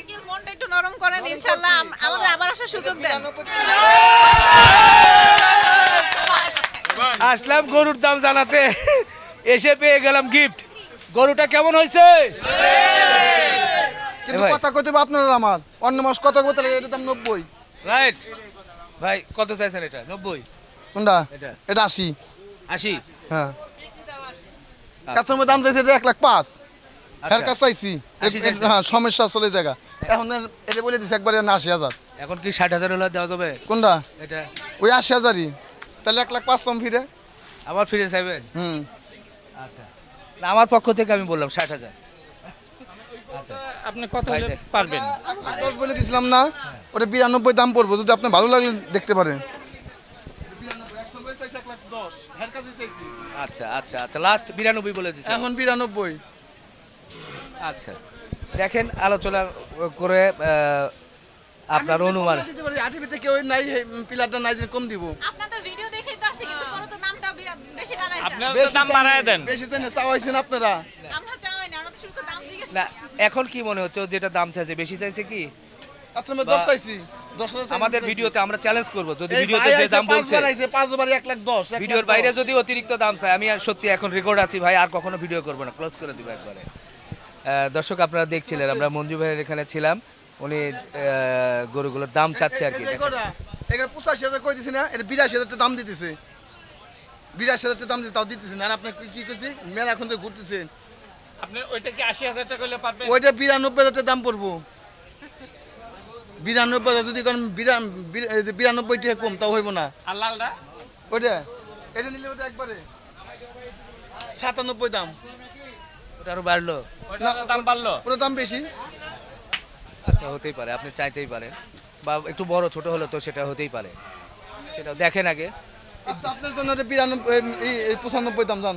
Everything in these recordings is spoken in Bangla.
আঙ্কেল মনটা একটু নরম করেন ইনশাআল্লাহ আমাদের আবার আসার সুযোগ দেন। আসলাম গরুর দাম জানাতে। এসে পেয়ে গেলাম গিফট গরুটা কেমন হয়েছে? কিন্তু কথা কইতে আপনারা আমার। অন্য মাস কথা কইতে লাগে এটার দাম নব্বই। রাইট ভাই কত চাইছেন এটা? নব্বই? কোনটা? এটা? এটা আশি। আশি? হ্যাঁ। কাস্টমার দাম চাইছে এটা এক লাখ পাঁচ। আচ্ছা। এর কাছে চাইছি এ- চাইছে? হ্যাঁ সমস্যা চলে জায়গা। এখন এটা বলে দিছে একবারে না আশি হাজার। এখন কি ষাট হাজার হলে দেওয়া যাবে? কোনটা? এটা। ওই আশি হাজারই। তাহলে এক লাখ পাঁচ কম ফিরে। আবার ফিরে চাইবেন হুম। আচ্ছা। না আমার পক্ষ থেকে আমি বললাম ষাট হাজার। আচ্ছা। আপনি কত পারবেন? দশ বলে দিছিলাম না। ওটা বিরানব্বই দাম পড়ব। যদি আপনার ভালো লাগলে দেখতে পারেন। আচ্ছা আচ্ছা আচ্ছা। লাস্ট বিরানব্বই বলে দিচ্ছি এখন বিরানব্বই। আচ্ছা। দেখেন আলোচনা করে আপনার অনুমান। আটিভিতে কেউ নাই পিলারটা নাই কম দিব। আপনাদের ভিডিও দেখেই তো আসে কিন্তু পরে তো নামটা বেশি বাড়ায় আপনার যান। তো দাম বাড়ায় দেন। বেশি চাওয়াইছেন আপনারা। আমরা চাই না আমরা শুধু দাম জিজ্ঞেস না এখন কি মনে হচ্ছে যেটা দাম চাইছে বেশি চাইছে কি? আচ্ছা আমি বা- দশ চাইছি। আমাদের ভিডিওতে আমরা চ্যালেঞ্জ করব যদি ভিডিওতে যে দাম বলছে। ভিডিওর বাইরে যদি অতিরিক্ত দাম চাই আমি আর সত্যি এখন রেকর্ড আছি ভাই আর কখনো ভিডিও করব না ক্লোজ করে দিব একবারে। দর্শক আপনারা দেখছিলেন আমরা মঞ্জু ভাইয়ের এখানে ছিলাম। উনি আহ, গরুগুলোর দাম চাচ্ছে আর কি পঁচাশি হাজার কই দিছি না? এটা বিরাশি হাজার টাকা দাম দিতেছে। বিরাশি হাজার টাকা দাম দিতে তাও দিতেছে না। আপনি কি- করছি মেলা এখন তো ঘুরতেছেন। আপনি ওইটা কি আশি হাজার টাকা পারবেন? ওইটা বিরানব্বই হাজার টাকা দাম পড়ব। বিরানব্বই হাজার যদি কারণ বিরা- বিরা- বিরানব্বই টাকা কম তাও হইব না। আর লালটা? ওইটা। এটা নিলে ওটা একবারে। সাতানব্বই দাম। ওটা আরও বাড়লো। দাম বাড়লো? ওটা দাম বেশি। আচ্ছা হতেই পারে আপনি চাইতেই পারেন। বা একটু বড় ছোট হলে তো সেটা হতেই পারে। সেটা দেখেন আগে। আচ্ছা আপনার জন্য এটা বিরানব্বই এই এই পঁচানব্বই দাম জান।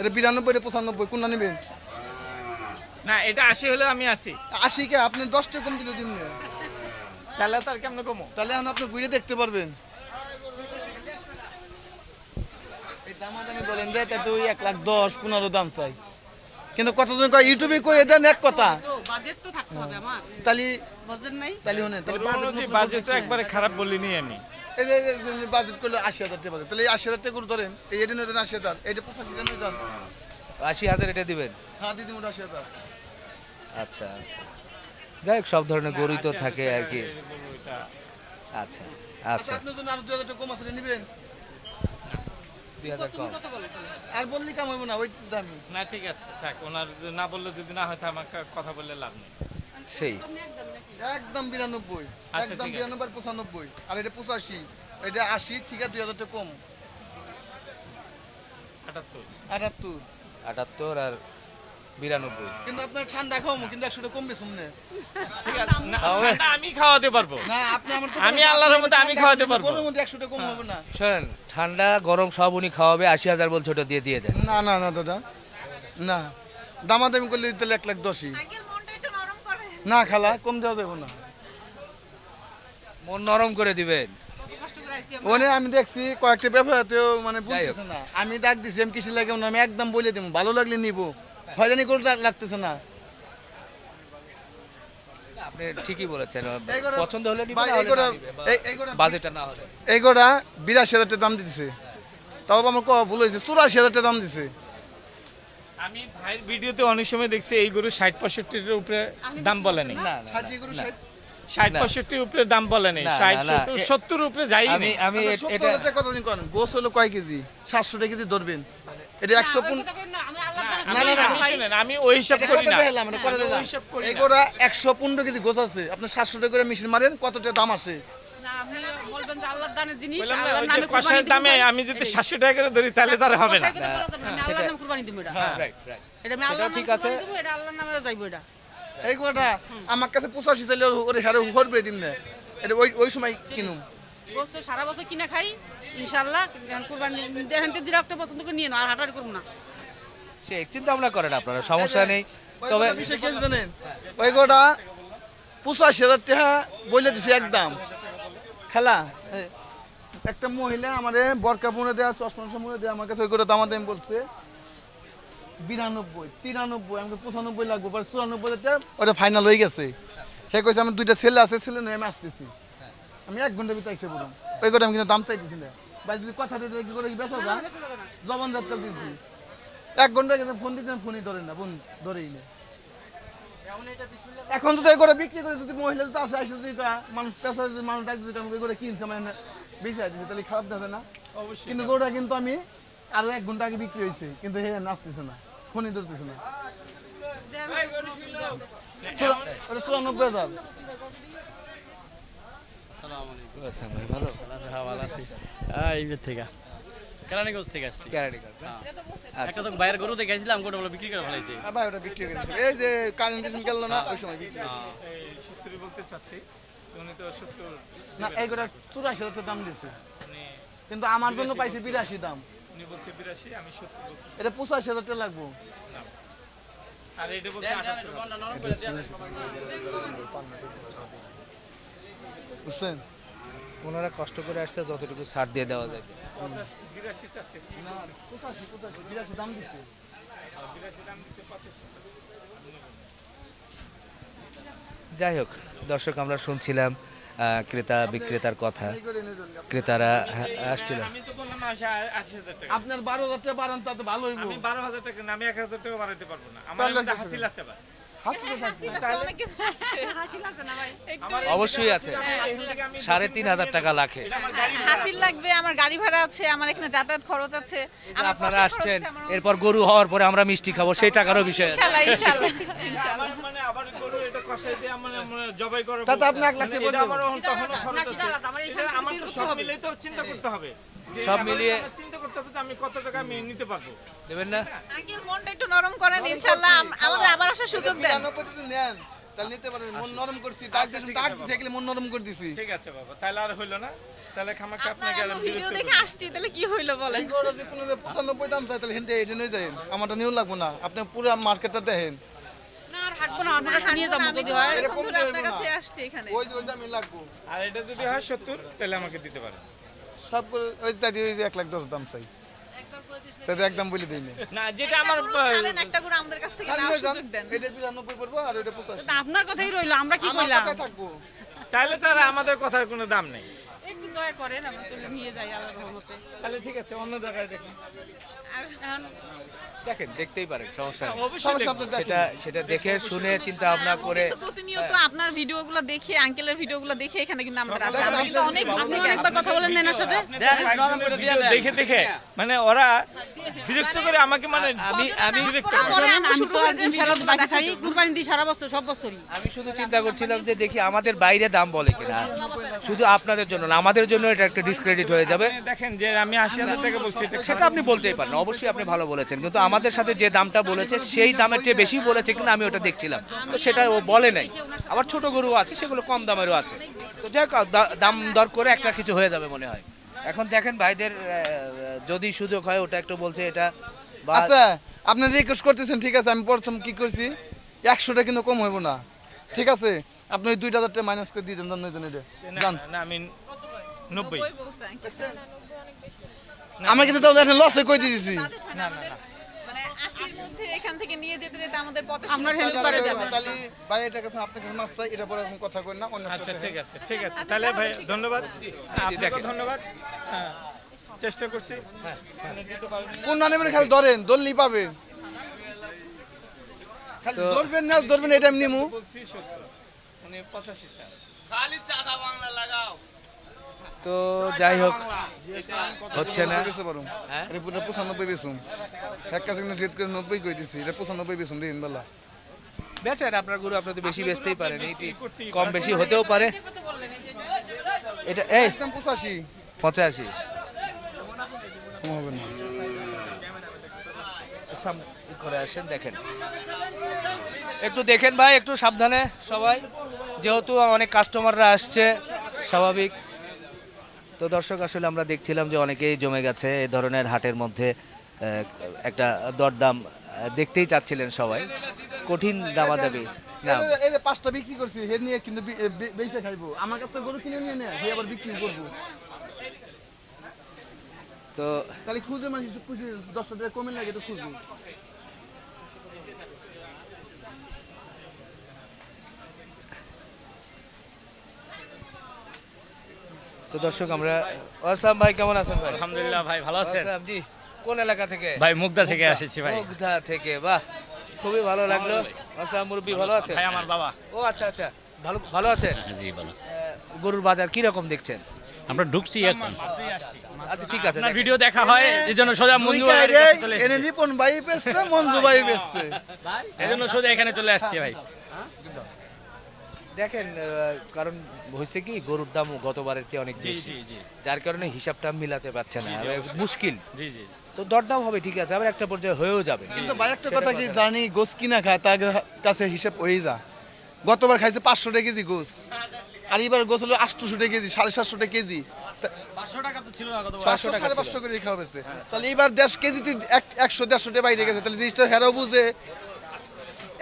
এটা বিরানব্বই এটা পঁচানব্বই কোনটা নেবেন? না এটা আশি হলে আমি আছি। আশি কে? আপনি দশ টাকা কম দিলে দিন না। তাহলে তার কেমন কমো? তাহলে এখন আপনি ঘুরে দেখতে পারবেন। এই দামাদামি বলেন যে তাতে ওই এক লাখ দশ পনেরো দাম চাই। কিন্তু কতজন কয়? ইউটিউবে কই? দেন এক কথা। বাজেট তো থাকতে হবে আমার। তাহলে বাজেট নাই? তাহলে হনে তাহলে বাজেট তো একবারে খারাপ বলিনি আমি। এই যে বাজেট করলে আশি হাজার টাকা বাজেট তাহলে এই আশি হাজার টাকা করে ধরেন এই এটা নেন আশি হাজার এইটা পঁচাশি হাজার নেন। আশি হাজার এটা দিবেন? হ্যাঁ দিদি মোটা আশি হাজার। আচ্ছা আচ্ছা। যাই হোক সব ধরনের গরুই তো থাকে আর কি। আচ্ছা আচ্ছা। আচ্ছা আপনার জন্য আরও দু হাজার টাকা কম আছে নেবেন? দুই হাজার কম। আর বললি কাম হইব না ওই দামি। না ঠিক আছে থাক ওনার না বললে যদি না হয় তো আমাকে কথা বললে লাভ নেই। সেই। একদম বিরানব্বই আচ্ছা, একদম বিরানব্বই পঁচানব্বই। আর এটা পঁচাশি এটা আশি ঠিক আছে দুই হাজারটা কম। আটাত্তর। আটাত্তর। আটাত্তর আর বিরানব্বই। কিন্তু আপনার ঠান্ডা খাওয়াবো কিন্তু একশো কমবে শুনলে ঠিক আছে না, না, আমি খাওয়াতে পারব। না আপনি আমার তো আমি আল্লাহর রহমতে আমি খাওয়াতে পারব। গরমের মধ্যে একশো কম হবে না। শোনেন ঠান্ডা গরম সব উনি খাওয়াবে আশি হাজার বলছে ওটা দিয়ে দিয়ে দেন। না না না দাদা। না দামাদামি করলে তাহলে এক লাখ দশই। আঙ্কেল মনটা একটু নরম করেন। না খালা কম দেওয়া যাবে না। মন নরম করে দিবেন। ওনে আমি দেখছি কয়েকটা ব্যাপারেতেও মানে। বুঝতেছে না। আমি ডাক দিছি আমি কিসে লাগে না আমি একদম বলে দেবো ভালো লাগলে নিব। হয়রানি করে লাগ- লাগতেছে না। আপনি ঠিকই বলেছেন পছন্দ হলে না বাজেটটা হলে বিরাশি হাজার টাকা দাম দিতেছে। তাও আমার ক ভুল হয়েছে চুরাশি হাজার টাকা দাম দিছে আমি ভাইয়ের ভিডিওতে অনেক সময় দেখছি এই গরু ষাট পঁয়ষট্টির উপরে দাম বলে নেই। ষাট। পঁয়ষট্টির উপরে দাম বলে নেই। না, ষাট সত্তর উপরে যাই আমি আমি এ- সত্তর এটা কতদিন করেন? গোস হলো কয় কেজি? সাতশো টাকা কেজি ধরবেন। এটা একশো পনেরো আমি আল্লাহ না, না, না, আমি শুনেন আমি ওই হিসাব করি না। দেখাইলাম, এটা কত আমি দেখাইলাম? ওই হিসাব করি এই না। গোটা একশো পনেরো কেজি গোছ আছে আপনি সাতশো টাকা করে মেশিন মারেন কত দাম আছে। আমি যদি সাতশো টাকা করে ধরি তাহলে তার হবে না। কষায় কথা বলা যাবে না, আমি আল্লাহর নামে কুরবানি দিব এটা। রাইট রাইট এটা আমি আল্লাহর ঠিক আছে। এটা আল্লাহর নামে যাইবো এটা। এই গোটা আমার কাছে পঁচাশি চাইলে ওরে হ্যারে হরবে দিন না এটা ওই ওই সময় কিনুম। সারা বছর কিনে খাই দেখেন তো পছন্দ করে নিয়ে নাও আর হাঁটাহাঁটি করব না। সে চিন্তা ভাবনা করেন আপনারা সমস্যা নেই। তবে ওই গোটা পঁচাশি হাজার টাকা বলে দিছে একদম। খেলা? একটা মহিলা আমারে বরকা মুড়ে দেওয়া চশমা মুড়ে দেওয়া আমার কাছে ওই গোটা দামা দাম বলছে। বিরানব্বই তিরানব্বই আমাকে পঁচানব্বই লাগবে পরে চুরানব্বই ওটা ফাইনাল হয়ে গেছে। সে কইছে আমার দুইটা ছেলে আছে ছেলে নিয়ে আমি আসতেছি। আমি এক ঘণ্টার ভিতরে এসে পড়ুন ওই করে আমি কিন্তু দাম চাইতেছি না। ভাই যদি কথা দিতে কি করে কি বেসা যা জবান জাতকাল দিচ্ছি এক ঘণ্টা কিন্তু ফোন দিতে ফোনই ধরেন না ফোন ধরেই না। এখন যদি এই করে বিক্রি করে যদি মহিলা যদি আসে আসে যদি মানুষ পেশা যদি মানুষ ডাক যদি আমাকে করে কিনছে মানে বেঁচে দিচ্ছে তাহলে খারাপ দেবে না। অবশ্যই কিন্তু গরুটা কিন্তু আমি আরও এক ঘণ্টা আগে বিক্রি হয়েছে কিন্তু হে নাচতেছে না ফোনই ধরতেছে না। চুরানব্বই হাজার। ভাই ভালো? হ্যাঁ ভালো আছি। হ্যাঁ এই থেকে। কেরানীগঞ্জ থেকে আসছি। ক্যারাডিকার একটা তো বাইরের গরু দেখে আসছিলাম গরু বলে বিক্রি করে ফেলাইছে। ভাই ওটা বিক্রি করে এই যে কারেন্ট দিয়েছেন গেল না ওই সময় বিক্রি হয়েছে। বলতে চাচ্ছি উনি তো সত্তর না এই গোটা চুরাশি দাম দিয়েছে। কিন্তু আমার জন্য পাইছে বিরাশি দাম। উনি বলছে বিরাশি আমি সত্তর বলতেছি। এটা পঁচাশি হাজার টাকা লাগবো। আর এটা বলছে আটাত্তর বুঝছেন? ওনারা কষ্ট করে আসছে যতটুকু ছাড় দিয়ে দেওয়া যায়। যাই হোক দর্শক আমরা শুনছিলাম আহ, ক্রেতা বিক্রেতার কথা। ক্রেতারা আসছিল। আপনার বারো হাজার টাকা বাড়ান তাতে ভালো হইব। আমি বারো হাজার টাকা না আমি এক হাজার টাকা বাড়াইতে পারব না। আমার হাসিল আছে অবশ্যই আছে। আমি সাড়ে তিন হাজার টাকা লাখে। হাসির হাসিল লাগবে আমার গাড়ি ভাড়া আছে আমার এখানে যাতায়াত খরচ আছে আপনারা আসছেন এরপর গরু হওয়ার পরে আমরা মিষ্টি খাব সেই টাকারও বিষয় আছে। তাতে আপনি এক লাখ টাকা এটা বলবেন। আমার এখন তখনও খরচ না, আছে সেটা আলাদা, আমার এখান এটা থেকে আমার তো সব মিলেই তো চিন্তা করতে হবে সব মিলিয়ে- চিন্তা করতে হবে আমি কত টাকা আমি নিতে পারব। দেবেন না? আঙ্কেল মনটা একটু নরম করেন ইনশাল্লাহ আমাদের আবার আসার সুযোগ দেন। নেন তাহলে নিতে পারবেন। মন নরম করছি। ডাক দিয়েছেন ডাক দিয়েছে এগুলো মন নরম করে দিছি ঠিক আছে বাবা তাহলে আর হইল না। তাহলে খামাকে আপনার আপনাকে আর ভিডিও দেখে আসছি তাহলে কি হইল বলেন? এই যে কোনো যে পঁচানব্বই দাম চাই তাহলে হিন্দে এটা নিয়ে যাবেন আমারটা নিয়েও লাগবো না। আপনি পুরো মার্কেটটা দেখেন। আর হাঁটবো না আপনার কাছে নিয়ে যাব যদি হয়। এটা অনেকক্ষণ কম ধরে দেবে আপনার কাছে আসছি এখানে। ওই যে ওই দামই লাগবো। আর এটা যদি হয় সত্তর তাহলে আমাকে দিতে পারে সব করে ওই দাদি ওই লাখ দশ দাম চাই। তাতে একদম বলে দিই না। না যেটা আমার একটা গরু আমাদের কাছ থেকে খালি নেওয়ার যান সুযোগ দেন। এটা বিরানব্বই পড়ব আর ওইটা পঁচাশি। আপনার কথাই রইল আমরা কি আমার থাকব। তাহলে তার আমাদের কথার কোনো দাম নেই। একটু দয়া করেন আমরা চলে নিয়ে যাই আল্লাহর রহমতে। তাহলে ঠিক আছে অন্য জায়গায় এখন দেখেন দেখতেই পারেন সমস্যা। সেটা সেটা দেখে শুনে চিন্তা ভাবনা করে প্রতিনিয়ত আপনার ভিডিওগুলো দেখে আঙ্কেলের ভিডিওগুলো দেখে এখানে কিন্তু আসা। আমরা কিন্তু অনেক আপনি অনেকবার কথা বলেন নেনার সাথে। দেখে দেখে। মানে ওরা বিরক্ত করে আমাকে মানে আমি আমি আমি তো ইনশাআল্লাহ বাসা খাই কুরবানি দিই সারা বছর সব বছরই। আমি শুধু চিন্তা করছিলাম যে দেখি আমাদের বাইরে দাম বলে কিনা। শুধু আপনাদের জন্য না আমাদের জন্য এটা একটা ডিসক্রেডিট হয়ে যাবে। দেখেন যে আমি আশি হাজার টাকা বলছি সেটা আপনি বলতেই পারেন অবশ্যই আপনি ভালো বলেছেন। কিন্তু আমাদের সাথে যে দামটা বলেছে সেই দামের চেয়ে বেশি বলেছে কিন্তু আমি ওটা দেখছিলাম। তো সেটা ও বলে নাই। আবার ছোট গরু আছে সেগুলো কম দামেরও আছে। তো যাই হোক, দাম দর করে একটা কিছু হয়ে যাবে মনে হয়। এখন দেখেন ভাইদের যদি সুযোগ হয় ওটা একটু বলছে এটা। আচ্ছা আপনি রিকোয়েস্ট করতেছেন ঠিক আছে আমি প্রথম কি করছি একশোটা কিন্তু কম হইব না। ঠিক আছে আপনি ওই দুইটা হাজার টাকা মাইনাস করে দিয়ে দেন জান না আমি নব্বই। আঙ্কেল। কিন্তু তাহলে এখন লসে কই দিয়ে আমাদের মানে আশির মধ্যে এখান থেকে নিয়ে যেতে যেতে আমাদের পঁচাশি আপনার হেল্প মধ্যে যাবে। ভাই এটা কাছে আপনার মাছ চাই এটা পরে এখন কথা কই না অন্য আচ্ছা ঠিক আছে ঠিক আছে। তাহলে ভাই ধন্যবাদ। আপনাকে ধন্যবাদ। হ্যাঁ চেষ্টা করছি। হ্যাঁ কোন না নেবেন খালি ধরেন দললি পাবেন। খালি ধরবেন না ধরবেন এটা এমনি মু বলছি সত্তর উনি পঁচাশি চান। তো যাই হোক হচ্ছে না। হ্যাঁ? পঁচানব্বই বেসুম এক কাছে জেদ করে নব্বই কই দিছি এটা পঁচানব্বই বেসুম দিন বেলা বেচেন আপনার গরু আপনি তো বেশি বেচতেই পারেন এইটি কম বেশি হতেও পারে। এটা এই একদম পঁচাশি। পঁচাশি। কম হবে না। করে আসেন দেখেন। একটু দেখেন ভাই একটু সাবধানে সবাই। যেহেতু অনেক কাস্টমাররা আসছে স্বাভাবিক। তো দর্শক আসলে আমরা দেখছিলাম যে অনেকেই জমে গেছে এই ধরনের হাটের মধ্যে একটা দরদাম দেখতেই চাচ্ছিলেন সবাই। কঠিন দামাদামি। না এই যে- পাঁচটা বিক্রি করছি হে নিয়ে কিন্তু বেচে খাইবো। আমার কাছে গরু কিনে নিয়ে হে আবার বিক্রি করব। তো তাহলে খুঁজে মানুষ খুঁজে দশটা টাকা কমে লাগে তো খুঁজবো তো দর্শক আমরা আসলাম ভাই কেমন আছেন ভাই? আলহামদুলিল্লাহ ভাই ভালো আছেন? জি। কোন এলাকা থেকে? ভাই মুগদা থেকে এসেছি ভাই। মুগধা থেকে বাহ। খুবই ভালো লাগল। আসলাম মুরব্বী ভালো আছেন? ভাই আমার বাবা। ও আচ্ছা আচ্ছা। ভালো ভালো আছেন? জি ভালো। গরুর বাজার কি রকম দেখছেন? আমরা ঢুকছি এখন। আচ্ছা ঠিক আছে আপনার ভিডিও দেখা হয় এই জন্য সোজা মঞ্জু কাছে চলে এনে নিপন ভাই বেচছে মঞ্জু ভাই বেচছে। এই জন্য সোজা এখানে চলে আসছি ভাই। দেখেন কারণ হয়েছে কি গরুর দাম গতবারের চেয়ে অনেক বেশি। জি জি। যার কারণে হিসাবটা মিলাতে পারছে না। মুশকিল। জি জি। তো দরদাম হবে ঠিক আছে আবার একটা পর্যায়ে হয়েও যাবে। কিন্তু ভাই একটা কথা কি জানি গোস কিনা খায় তার কাছে হিসাব হয়ে যা গতবার খাইছে পাঁচশো টাকা কেজি গোস। আর এবার গোস হলো আটশোশো টাকা কেজি সাড়ে সাতশো টাকা কেজি। পাঁচশো টাকা তো ছিল না পাঁচশো সাড়ে পাঁচশো করে খাওয়া হয়েছে। তাহলে এবার দেড়শো কেজিতে এক- একশো দেড়শো টাকা বাইরে গেছে। তাহলে জিনিসটা হেরাও বুঝে।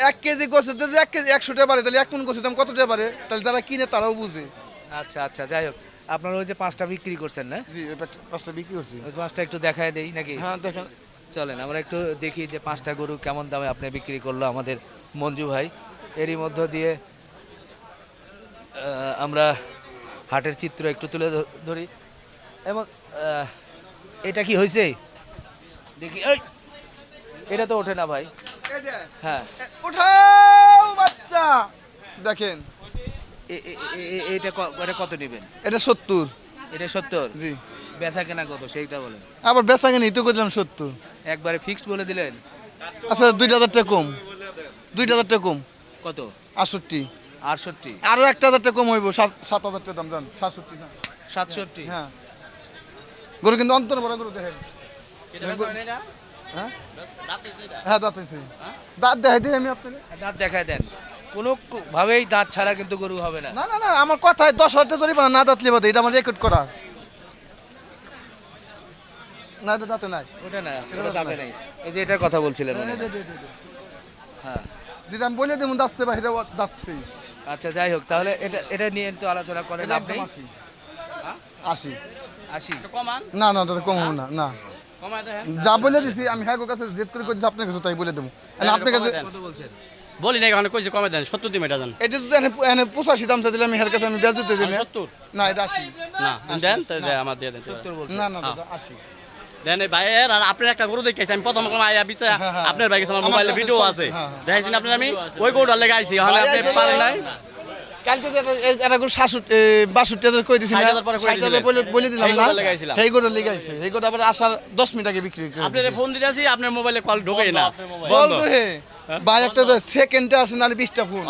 এক কেজি গোছের দাম এক কেজি একশো টাকা বাড়ে তাহলে এক মন গোছের দাম কত টাকা বাড়ে? তাহলে যারা কিনে তারাও বুঝে। আচ্ছা আচ্ছা যাই হোক। আপনারা ওই যে পাঁচটা বিক্রি করছেন না? জি ওই পাঁচ- পাঁচটা বিক্রি করছি। ওই পাঁচটা একটু দেখায় দেই নাকি? হ্যাঁ দেখেন। চলেন আমরা একটু দেখি যে পাঁচটা গরু কেমন দামে আপনি বিক্রি করল আমাদের মঞ্জু ভাই। এরই মধ্য দিয়ে আহ, আমরা হাটের চিত্র একটু তুলে ধ- ধরি। এবং আহ, এটা কি হয়েছে দেখি এই! এটা তো ওঠে না ভাই। হ্যাঁ। বাচ্চা। দেখেন। এটা এটা কত নেবেন? এটা সত্তর। এটা সত্তর? জি। বেচা কেনা কত? সেইটা বলেন। আবার বেসাঙ্গে নিই তো করলাম সত্তর। একবারে ফিক্সড বলে দিলেন? আচ্ছা দুই হাজার টাকা কম। দুই হাজার টাকা কম। কত? আটষট্টি। আটষট্টি। আরও একটা হাজার টাকা কম হইব। সাত সাত হাজার টাকা দাম জান। সাতষট্টি না সাতষট্টি? হ্যাঁ। গরু কিন্তু অন্তর বড় গরু দেখেন হ্যাঁ? হ্যাঁ দাঁত হয়েছে দাঁত দেখাই দিই আমি আপনাকে। দাঁত দেখায় দেন। কোনো ভাবেই দাঁত ছাড়া কিন্তু গরু হবে না। না না না আমার কথায় দশ হাজার টাকা জরিমানা না দাঁত এটা আমার রেকর্ড করা। না এটা দাঁতে নাই। ওটা না ওটা দাঁতে নাই। এই যে এটার কথা বলছিলেন হ্যাঁ। যেটা আমি বলে দেবো দাঁতছে বা এটা দাঁতছে। আচ্ছা যাই হোক তাহলে এটা এটা নিয়ে একটু আলোচনা করেন আপনি। আশি আশি আসি। কমান? না না দাদা কম হবে না না। যা বলে দিছি আমি হ্যাঁ কাছে জেদ করে করেছি আপনার কাছে তাই বলে দেবো। মানে আপনার কাছে বলি না এখানে কইছে কমে দেন সত্তর দিন এটা দেন। এটা যদি এনে এনে পঁচাশি দাম চাইলে আমি হের কাছে আমি বেজ দিতে দিই সত্তর। না এটা আশি। না দেন তাহলে দেন, আমার দিয়ে দেন। সত্তর না না দাদা আশি। দেন ভাইয়ের আর আপনার একটা গরু দেখেছি আমি প্রথম প্রথম আইয়া বিচা হ্যাঁ, হ্যাঁ। আপনার ভাই কাছে আমার মোবাইলে ভিডিও আছে। হ্যাঁ, দেখাইছেন আপনার আমি? ওই গরুটার লেগে আইছি আপনি পারেন নাই? কালকে যে এটা- এ- এটা করে সাতষট্টি বাষট্টি হাজার কই দিছি 60,000 পরে কই ষাট হাজার দিছিলেন। বলে বলে দিলাম না। গরুটা গোটা লেগাইছে। এই গোটা আবার আসার দশ মিনিট আগে বিক্রি করে আপনার ফোন দিতে আছি আপনার মোবাইলে কল ঢোকেই না। বলতো হে ভাই একটা সেকেন্ডে আসে নাহলে বিশটা ফোন।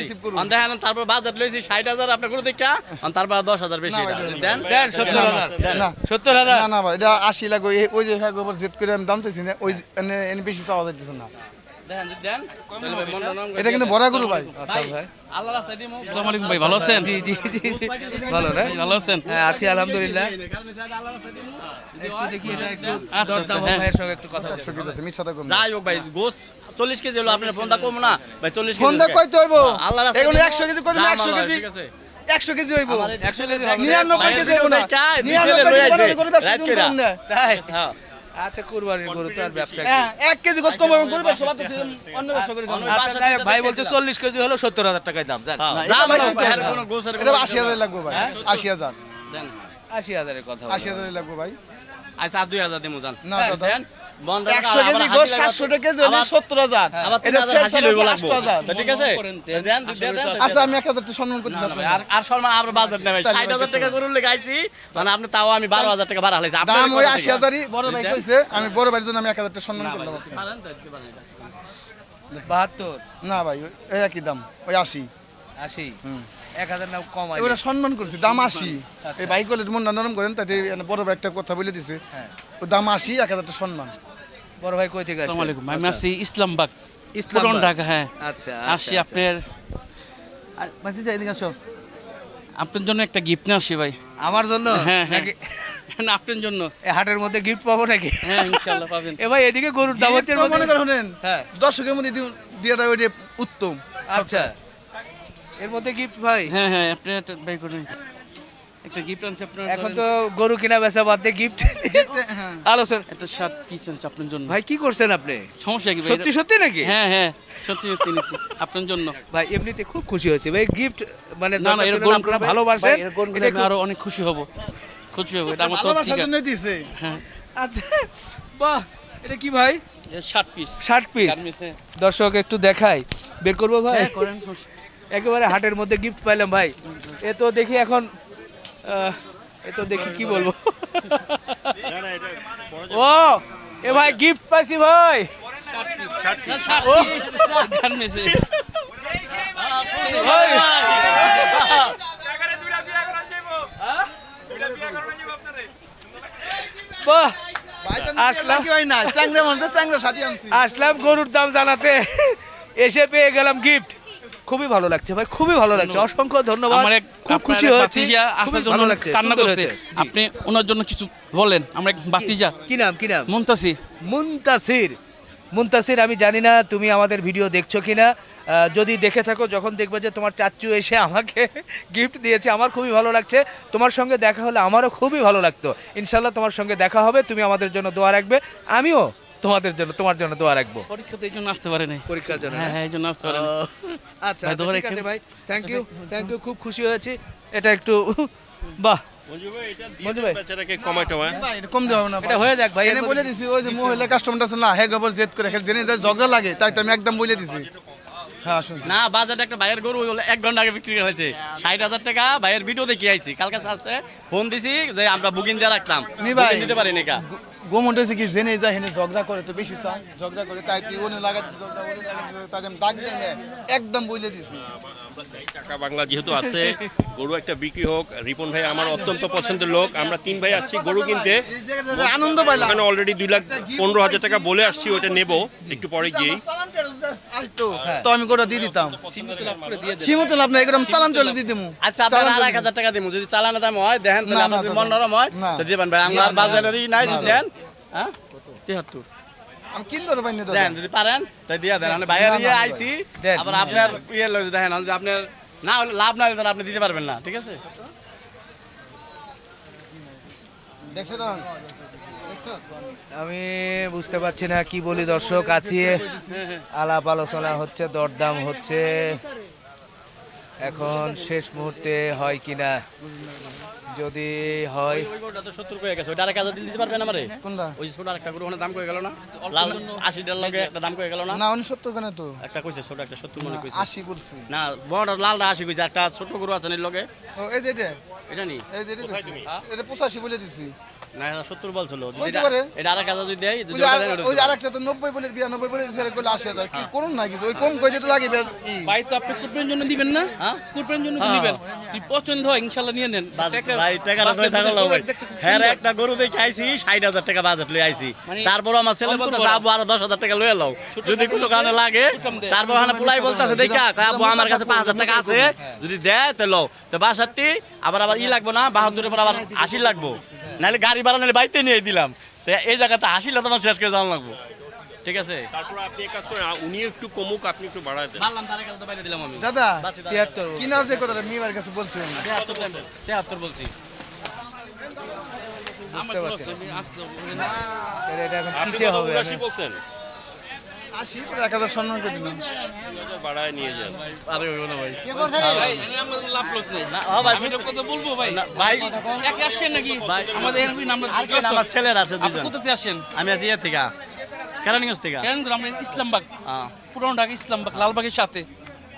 রিসিভ করুন। দেখেন তারপর বাজার লইছি ষাট হাজার আপনার গরু দেখা আর তারপর দশ হাজার বেশি দেন, দেন দেন সত্তর হাজার না। সত্তর হাজার। না না ভাই এটা আশি এই- ওই যে হ্যাঁ গোবর জেদ করে আমি দাম চাইছি না ওই বেশি চাওয়া যাইতেছে না। করে এটা কিন্তু বড় গরু ভাই। আচ্ছা ভাই। আল্লাহ রাস্তায় আসসালামু আলাইকুম ভাই ভালো আছেন? জি জি জি ভালো না? ভালো আছেন হ্যাঁ আছি আলহামদুলিল্লাহ একটু দেখি এটা একটু দরদাম ভাইয়ের সঙ্গে একটু কথা বলি। ঠিক আছে মিথ্যাটা কম যাই হোক ভাই গোস চল্লিশ কেজি হলো আপনার ফোনটা কম না। ভাই চল্লিশ কেজি ফোনটা কইতে হইব আল্লাহ এগুলো একশো কেজি করবেন একশো কেজি একশো কেজি হইব। একশো কেজি হবে। নিরানব্বই কেজি হইব না। নিরানব্বই কেজি আইছে। ব্যবসা হ্যাঁ আচ্ছা কুরবানির গরু তো আর ব্যবসা হ্যাঁ, এক কেজি গোস কম গরিবের সবার তো অন্য ব্যবসা করে খাব। আচ্ছা ভাই বলছে চল্লিশ কেজি হলো সত্তর হাজার টাকায় দাম জান। হ্যাঁ, না, যা এটা আমার ভাই ভাইয়ের না। কোনো গোসের এটা কোনো আশি হাজার লাগবে ভাই আশি হাজার। দেন। আশি হাজারের কথা আশি হাজার লাগবে ভাই। আচ্ছা আর দুই হাজার দিমু জান। না দেন। একশো কেজি গোস সাতশো কেজি হলে সত্তর হাজার। তো ঠিক আছে? আচ্ছা আমি এক হাজার টাকা সম্মান করতে আর আর সম্মান আবার বাজার তাহলে ষাট হাজার টাকা গরুর লেগে মানে আপনি তাও আমি বারো হাজার টাকা ভাড়া আপনার দাম ওই আশি হাজারই। বড় ভাই কইছে আমি বড় ভাইয়ের জন্য আমি এক হাজার টাকা সম্মান না করলাম। বাহাত্তর? না ভাই ওই একই দাম ওই আশি। আশি? হুম। এক হাজার নাও কম এবারে সম্মান করছি দাম আশি। এই বাইক করলে মনটা নরম করেন তাতে বড় ভাই একটা কথা বলে দিছে। হ্যাঁ। ওই দাম আশি এক হাজার টাকা সম্মান। বড় ভাই কই থেকে আসসালামু আলাইকুম আমি আছি ইসলামবাগ ইসলামবাগ। পুরন ঢাকা হ্যাঁ। আচ্ছা আসছি আপনার মাসি যাই এদিকে আসো। আপনার জন্য একটা গিফট নিয়ে আসি ভাই। আমার জন্য? হ্যাঁ হ্যাঁ। নাকি না, আপনার জন্য। এ হাটের মধ্যে গিফট পাবো নাকি? হ্যাঁ ইনশাল্লাহ পাবেন। এ ভাই এদিকে গরুর দাম হচ্ছে মনে করেন হ্যাঁ। দর্শকের মধ্যে দিয়াটা ওই যে উত্তম আচ্ছা। এর মধ্যে গিফট ভাই? হ্যাঁ হ্যাঁ আপনি একটা বাই করুন। একটা গিফট আনছে আপনার এখন তো গরু কিনা বেচা বাদ দিয়ে গিফট হ্যাঁ আলোচনা একটা শার্ট আপনার জন্য। ভাই কি করছেন আপনি? সমস্যা কি ভাই? সত্যি সত্যি নাকি? হ্যাঁ হ্যাঁ সত্যি সত্যি নিছি। আপনার জন্য। ভাই এমনিতে খুব খুশি হয়েছে। ভাই গিফট মানে না না দরকার এরকম আপনারা ভালোবাসেন। এটা আমি আরও অনেক খুশি হব। খুশি হব এটা আমার জন্য দিছে। হ্যাঁ। আচ্ছা বাহ এটা কি ভাই? শার্ট পিস ষাট পিস দর্শক একটু দেখাই। বের করব ভাই? হ্যাঁ করেন একেবারে হাটের মধ্যে গিফট পাইলাম ভাই। এ তো দেখি এখন এ তো দেখি কি বলব। ও এ ভাই গিফট পাইছি ভাই। ও। ভাই। বাহ। আসলাম। আসলাম। গরুর দাম জানাতে। এসে পেয়ে গেলাম গিফট খুবই ভালো লাগছে ভাই খুবই ভালো লাগছে। অসংখ্য ধন্যবাদ। আমার খুব খুশি হয়েছি। আসার জন্য কান্না করছে। আপনি ওনার জন্য কিছু বলেন আমরা এক বাতিজা কি নাম কি নাম? মুমতাসি মুনতাসির। মুনতাসির আমি জানি না তুমি আমাদের ভিডিও দেখছ কিনা। যদি দেখে থাকো যখন দেখবে যে তোমার চাচু এসে আমাকে গিফট দিয়েছে আমার খুবই ভালো লাগছে। তোমার সঙ্গে দেখা হলে আমারও খুবই ভালো লাগতো। ইনশাল্লাহ তোমার সঙ্গে দেখা হবে তুমি আমাদের জন্য দোয়া রাখবে। আমিও তোমাদের জন্য তোমার জন্য দোয়া রাখব। পরীক্ষাতে এই জন্য আসতে পারে নাই। পরীক্ষার জন্য হ্যাঁ হ্যাঁ এই জন্য আসতে পারে নাই। আচ্ছা ভাই, আচ্ছা, দোয়া ঠিক আছে ভাই। থ্যাংক ইউ থ্যাংক ইউ খুব খুশি হয়েছি। এটা একটু বাহ। মঞ্জু ভাই ভাই, এটা কম দেওয়া হবে না এটা হয়ে যাক ভাই, এনে বলে দিছি ওই যে মহিলা কাস্টমার আছে না হ্যাঁ গোবর জেদ করে খেলে জেনে যায় ঝগড়া লাগে তাই তো আমি একদম বলে দিছি। হ্যাঁ না বাজারে একটা ভাইয়ের গরু হলো এক ঘণ্টা আগে বিক্রি হয়েছে। ষাট হাজার টাকা ভাইয়ের ভিডিও দেখে আইছি। কালকে আছে ফোন দিছি যে আমরা বুকিং দিয়ে রাখলাম। নি ভাই। Booking দিতে পারি না হয়েছে কি জেনে যায় হেনে ঝগড়া করে তো বেশি চায় ঝগড়া করে তাই তুই ওনে লাগাচ্ছি ঝগড়া ওনে লাগাচ্ছি তাই আমি ডাক দেয় না একদম বলে দিছি। টাকা বাংলা যেহেতু আছে গরু একটা বিক্রি হোক রিপন ভাই আমার অত্যন্ত পছন্দের লোক আমরা তিন ভাই আসছি গরু কিনতে। আনন্দ পাইলাম। ওখানে অলরেডি দুই লাখ পনেরো হাজার টাকা বলে আসছি ওটা নেব একটু পরে গিয়েই আসতো তো আমি গোটা দিয়ে দিতাম। সীমত লাভ না এরকম চালান চলে দিয়ে দিমু। আচ্ছা আপনার আর এক হাজার টাকা দিব যদি চালানো দাম হয় দেখেন মন নরম হয়। তো দিবেন ভাই আমার বাজারেরই নাই দেন হ্যাঁ? তিয়াত্তর আমি পারি না দাদা? দেন যদি পারেন তাই দিয়া দেন। আমি বাইরে ইয়ে আইছি। আবার আপনার ইয়ে লই দেখেন যদি আপনার না হলে লাভ না হলে তাহলে আপনি দিতে পারবেন না ঠিক আছে? দেখছ তো? আমি বুঝতে পারছি না কি বলি দর্শক আছি। আলাপ আলোচনা হচ্ছে দরদাম হচ্ছে। এখন শেষ মুহূর্তে হয় কিনা? যদি হয় ওই গরুটা তো সত্তর করে গেছে ওইটা আরেক হাজার দিতে পারবেন আমারে? কোনটা? ওই ছোট আরেকটা গরু ওখানে দাম কয়ে গেল না? লাল আশি টাকার লগে একটা দাম কয়ে গেল না? না উনি সত্তর কেন তো। একটা কইছে ছোট একটা সত্তর মনে কইছে। আশি করছি। না বড় লালটা আশি কইছে একটা ছোট গরু আছে না এর লগে? ও এই যে এটা। এটা নি? এই যে এটা এটা পঁচাশি বলে দিছি। না এটা সত্তর বলছিল যদি এটা- পারে। এটা যদি দেয় ওই যে ওটা আর- দেন, ওটা ওই যে দিতে আরেকটা তো নব্বই বলে বিরানব্বই বলে দিছে করলে আশি হাজার। কি করুন না কিছু? ওই কম করে যেটা লাগে ভাই। তো আপনি কুরবানির জন্য দিবেন না? হ্যাঁ? কুরবানির জন্য হ্যাঁ, দিবেন। কি পছন্দ হয় ইনশাআল্লাহ নিয়ে নেন। ভাই টাকাটা বাচ্চা ধরে থাকল ভাই হ্যাঁ একটা গরু দেখে আইছি ষাট হাজার টাকা বাজেট লই আইছি। মানে তারপর আমার ছেলে বড়। আবু আরও দশ হাজার টাকা লয়ে লও। যদি কোনো কারণে লাগে তারপর ওখানে পুলাই বলতেছে দেখা কয় আবু আমার কাছে পাঁচ হাজার টাকা আছে। যদি দেয় তো লও। তো বাষট্টি আবার আবার ই লাগবো না বাহাত্তরের পর আবার আশি লাগবো। নাহলে গাড়ি ভাড়া নাহলে বাইতে নিয়ে দিলাম। তো এই জায়গাতে আসিলে তোমার শেষ করে জানা লাগবো। ঠিক আছে? তারপর আপনি এক কাজ করেন উনি একটু কমুক আপনি একটু বাড়ায় দেন মারলাম তার কাছে বাইরে দিলাম আমি। দাদা। যে কথাটা মেয়ের কাছে বলছি বুঝতে না। এটা এখন কিসে হবে বলছেন? আশি এক হাজার সম্মান করে হাজার বাড়ায় নিয়ে যান। আরে ওই না ভাই। ভাই, এনে লাভ লস নেই। ভাই, আমি তো কথা বলব ভাই। ভাই। একে আসছেন নাকি? আমাদের এখানে নাম আমার ছেলের আছে দুজন কোথা থেকে আসেন আমি আছি ইয়ে থেকে। কেরানীগঞ্জ থেকে। কেন আমরা ইসলামবাগ। পুরনো ঢাকা ইসলামবাগ লালবাগের সাথে।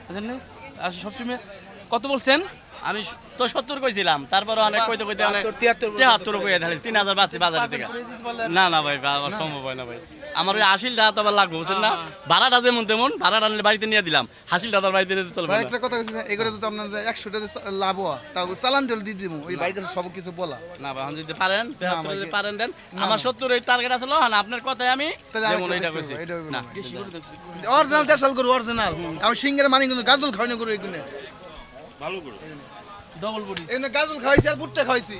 বুঝলেন না? আর সবসময় কত বলছেন? আমি তো সত্তর কইছিলাম তারপর অনেক কইতে কইতে অনেক তিয়াত্তর কইয়া ঢালি তিন হাজার বাড়ছে বাজার থেকে। না না ভাই আমার সম্ভব হয় না ভাই। আমার ওই হাসিলটা তো আবার লাগবে বুঝছেন না? ভাড়াটা যেমন তেমন ভাড়াটা আনলে বাড়িতে নিয়ে দিলাম। হাসিলটা তার বাড়িতে নিতে চলবে একটা কথা বলছি এগুলো যদি আপনার একশো টাকা লাভ হয় তাও চালান চলে দিয়ে দিব ওই বাইকের সব কিছু বলা। না ভাই আপনি যদি পারেন যদি পারেন দেন। আমার সত্তর এই টার্গেট আছে না আপনার কথায় আমি যেমন এটা কইছি। না। অরিজিনাল দেশাল করু অরিজিনাল আমি সিঙ্গের মানি কিন্তু গাজল খাওয়াই না করু এগুলো ভালো করে ডবল বডি গাজল খাওয়াইছি আর ভুট্টা খাওয়াইছি।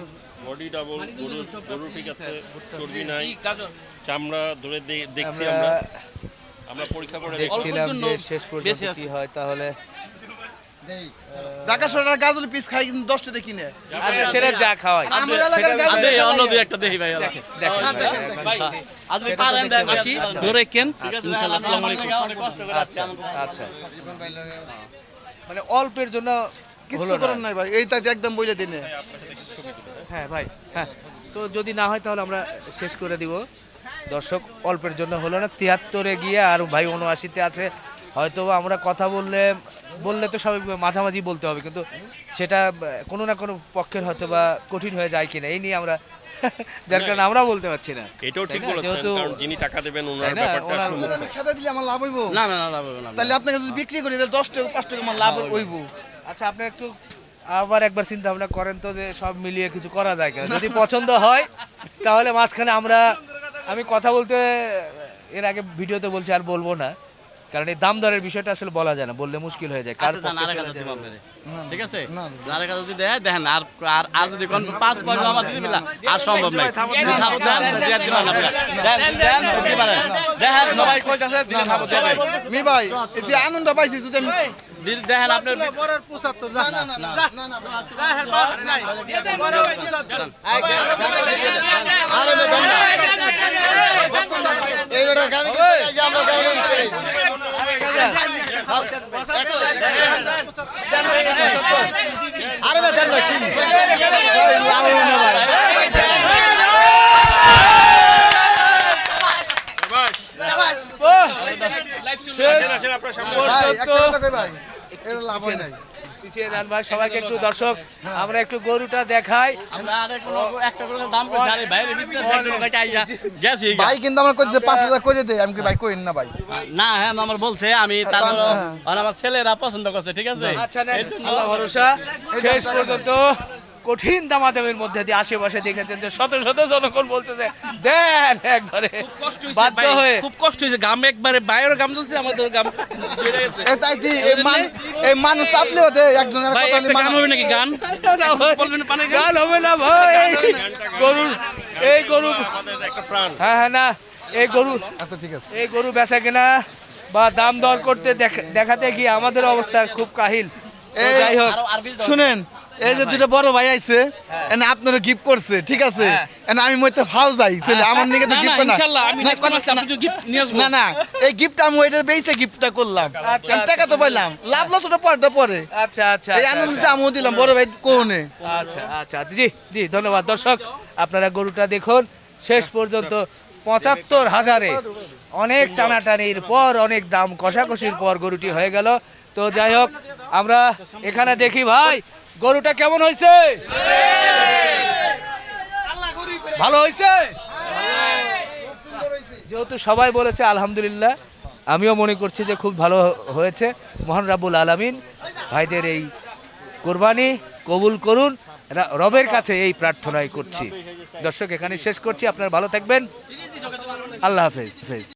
বডি ডাবল গরু গরু ঠিক আছে চর্বি নাই। চামড়া ধরে দেখছি আমরা আমরা। আমরা পরীক্ষা করে দেখছিলাম যে শেষ পর্যন্ত কি হয় তাহলে ঢাকা শহরের গাজল পিস খাই কিন্তু সেটা যা খাওয়াই। অন্য দুই একটা দেখি ভাই পারেন আসি। ধরে কেন? আসসালামু আলাইকুম। আচ্ছা আচ্ছা। মানে অল্পের জন্য কিছু করার নাই ভাই এই তাই একদম বলে দিনে। হ্যাঁ ভাই হ্যাঁ। তো যদি না হয় তাহলে আমরা শেষ করে দিব। দর্শক অল্পের জন্য হলো না তিয়াত্তরে গিয়ে আর ভাই উনআশিতে আছে। হয়তো আমরা কথা বললে বললে তো সবাই মাঝামাঝি বলতে হবে কিন্তু সেটা কোনো না কোনো পক্ষের হয়তো বা কঠিন হয়ে যায় কিনা এই নিয়ে আমরা যার কারণে আমরা বলতে পারছি না। এটাও ঠিক? বলেছেন কারণ যিনি টাকা দেবেন ওনার ব্যাপারটা খেতে দিলে আমার লাভ হইব। না না না না না, না তাহলে আপনাকে যদি বিক্রি করি তাহলে দশ টাকা পাঁচ টাকা আমার লাভ হইব। আচ্ছা আপনি একটু আবার একবার চিন্তা ভাবনা করেন তো যে সব মিলিয়ে কিছু করা যায় কেন। যদি পছন্দ হয় তাহলে মাঝখানে আমরা আমি কথা বলতে এর আগে ভিডিওতে বলছি আর বলব না। কারণ এই দাম দরের বিষয়টা আসলে বলা যায় না বললে মুশকিল হয়ে যায়। কার আচ্ছা? দিব। ঠিক আছে না, আরেক যদি দেয় দেখেন আর আর আর যদি কোন পাঁচ পয়সা আমার দিতে দিলা আর সম্ভব নাই দেন দিয়ে দিলাম না দেন দেন দিতে পারেন দেখেন সবাই কইতাছে দিদি খাব দেবেন মি ভাই এই যে আনন্দ পাইছি যদি আমি দিদি দেখেন আপনার না না না না না না আরে না দেন না এই বেটা কিনতে যাই আমরা কিনতে যাই আরে বে দেন না কি ভাই, লাভ ভাই। আপনার সামনে ভাই ভাই। এটা হয় নাই। পিছিয়ে যান ভাই সবাইকে একটু দর্শক আমরা একটু গরুটা দেখাই। আর কোনো একটা করে দাম কইছি আরে বাইরে ভিতরে ফ্যাক্টরি কাটে আইয়া গেছি। ভাই কিন্তু আমার কইছে পাঁচ হাজার করে আমি কি ভাই কইন না ভাই? না হ্যাঁ আমার বলছে আমি তারপর হ্যাঁ। আমার ছেলেরা পছন্দ করছে ঠিক আছে? আচ্ছা ভরসা। শেষ পর্যন্ত কঠিন দামাদামির মধ্যে দিয়ে আশেপাশে দেখেছেন যে শত শত জনগণ বলতেছে দেন একবারে। বাধ্য হয়ে। খুব কষ্ট হয়েছে। গাম একবারে বাইরের গাম চলছে আমাদের গাম তাই যে এই মান এই মানুষ চাপলে হতে একজনের কথা একটা গান হবে নাকি? গান? বলবেন পানি গান? হবে না ভাই। গরুর এই গরু একটা প্রাণ। হ্যাঁ হ্যাঁ না। এই গরু আচ্ছা ঠিক আছে। এই গরু বেচা কিনা বা দাম দর করতে দেখ- দেখাতে গিয়ে আমাদের অবস্থা খুব কাহিল। এই- যাই হোক। শুনেন এই যে দুটো বড় ভাই আইছে এনে আপনারা গিফট করছে ঠিক আছে? হ্যাঁ। এনে আমি মইতে ফাও যাই চলে আমার নিকে তো গিফট না, ইনশাআল্লাহ, আমি না, মাসে আপনাকে gift নিয়ে আসব। না না এই গিফট আমি ওইটা বেইছে গিফটটা করলাম। আচ্ছা, টাকা তো পাইলাম লাভ লস ওটা পরে আচ্ছা আচ্ছা এই আচ্ছা, আনন্দটা আমিও দিলাম বড় ভাই কোনে। আচ্ছা আচ্ছা। জি জি ধন্যবাদ। দর্শক আপনারা গরুটা দেখুন শেষ পর্যন্ত পঁচাত্তর হাজারে অনেক টানাটানির পর অনেক দাম কষাকষির পর গরুটি হয়ে গেল। তো যাই হোক আমরা এখানে দেখি ভাই গরুটা কেমন হয়েছে? ভালো হয়েছে? যেহেতু সবাই বলেছে আলহামদুলিল্লাহ, আমিও মনে করছি যে খুব ভালো হয়েছে। মহান রাব্বুল আলামিন ভাইদের এই কোরবানি কবুল করুন। রবের কাছে এই প্রার্থনাই করছি। দর্শক, এখানে শেষ করছি। আপনারা ভালো থাকবেন। আল্লাহ হাফেজ।